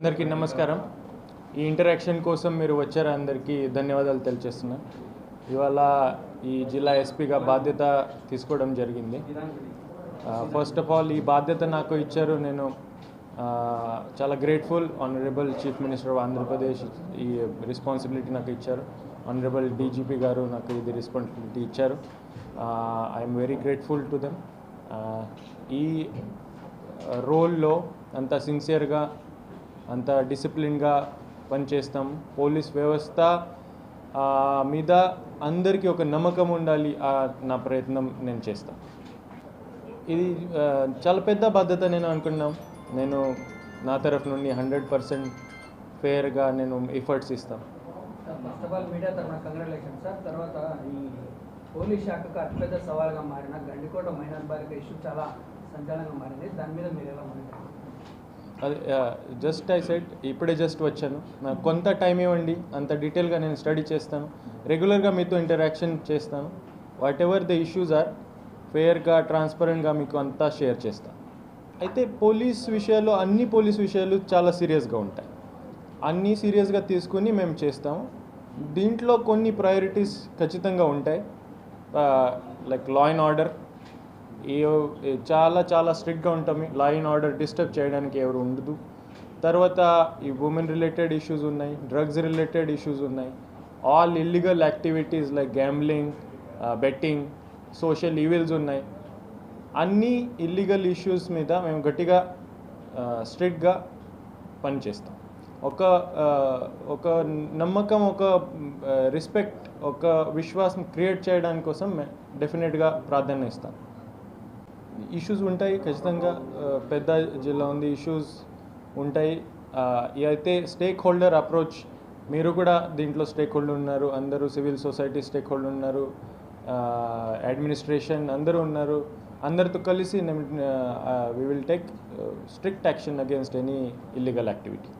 అందరికీ నమస్కారం. ఈ ఇంటరాక్షన్ కోసం మీరు వచ్చారు అందరికీ ధన్యవాదాలు తెలియజేస్తున్నాను ఇవాళ ఈ జిల్లా ఎస్పీగా బాధ్యత తీసుకోవడం జరిగింది. ఫస్ట్ ఆఫ్ ఆల్ ఈ బాధ్యత నాకు ఇచ్చారు. నేను చాలా grateful honourable chief minister of Andhra Pradesh ఈ రెస్పాన్సిబిలిటీ నాకు ఇచ్చారు. ఆనరబుల్ డీజీపీ గారు నాకు ఇది రెస్పాన్సిబిలిటీ ఇచ్చారు. I'm very grateful to them ఈ రోల్లో అంత సిన్సియర్గా అంత డిసిప్లిన్గా పనిచేస్తాం. పోలీస్ వ్యవస్థ మీద అందరికీ ఒక నమ్మకం ఉండాలి నా ప్రయత్నం నేను చేస్తాను ఇది చాలా పెద్ద బాధ్యత నేను అనుకున్నాం. నేను నా తరఫు నుండి హండ్రెడ్ పర్సెంట్ ఫేర్గా నేను ఎఫర్ట్స్ ఇస్తాను ఫస్ట్ ఆఫ్ ఆల్ మీడియా తరఫున కంగ్రాచులేషన్ సార్. తర్వాత ఈ పోలీస్ శాఖకు అతిపెద్ద సవాల్గా మారిన గండికోట మైనార్ బాలిక ఇష్యూ చాలా సంచలనంగా మారింది. దాని మీద మీరు ఎలా అది జస్ట్ ఐ సెట్ ఇప్పుడే జస్ట్ వచ్చాను. నాకు కొంత టైం ఇవ్వండి అంత డీటెయిల్గా నేను స్టడీ చేస్తాను. రెగ్యులర్గా మీతో ఇంటరాక్షన్ చేస్తాను. Whatever the issues are ఫేర్గా ట్రాన్స్పరెంట్గా మీకు అంతా షేర్ చేస్తాను. అయితే పోలీస్ విషయాలు అన్ని పోలీస్ విషయాలు చాలా సీరియస్గా ఉంటాయి. అన్నీ సీరియస్గా తీసుకుని మేము చేస్తాము. దీంట్లో కొన్ని ప్రయారిటీస్ ఖచ్చితంగా ఉంటాయి. లైక్ లా అండ్ ఆర్డర్ ఈ చాలా చాలా స్ట్రిక్ట్గా ఉంటాం. లా అండ్ ఆర్డర్ డిస్టర్బ్ చేయడానికి ఎవరు ఉండదు. తర్వాత ఈ ఉమెన్ రిలేటెడ్ ఇష్యూస్ ఉన్నాయి డ్రగ్స్ రిలేటెడ్ ఇష్యూస్ ఉన్నాయి. All illegal activities like gambling betting social evils ఉన్నాయి. అన్ని ఇల్లీగల్ ఇష్యూస్ మీద మేము గట్టిగా uh, స్ట్రిక్ట్గా పనిచేస్తాం. ఒక uh, ఒక నమ్మకం ఒక uh, రెస్పెక్ట్ ఒక విశ్వాసం క్రియేట్ చేయడానికి కోసం డెఫినెట్గా ప్రాధాన్యత ఇస్తాను ఇష్యూస్ ఉంటాయి ఖచ్చితంగా పెద్ద జిల్లా ఉంది ఇష్యూస్ ఉంటాయి. అయితే స్టేక్ హోల్డర్ అప్రోచ్ మీరు కూడా దీంట్లో స్టేక్ హోల్డర్ ఉన్నారు అందరూ సివిల్ సొసైటీ స్టేక్ హోల్డర్ ఉన్నారు అడ్మినిస్ట్రేషన్ అందరూ ఉన్నారు. అందరితో కలిసి we will take strict action against any illegal activity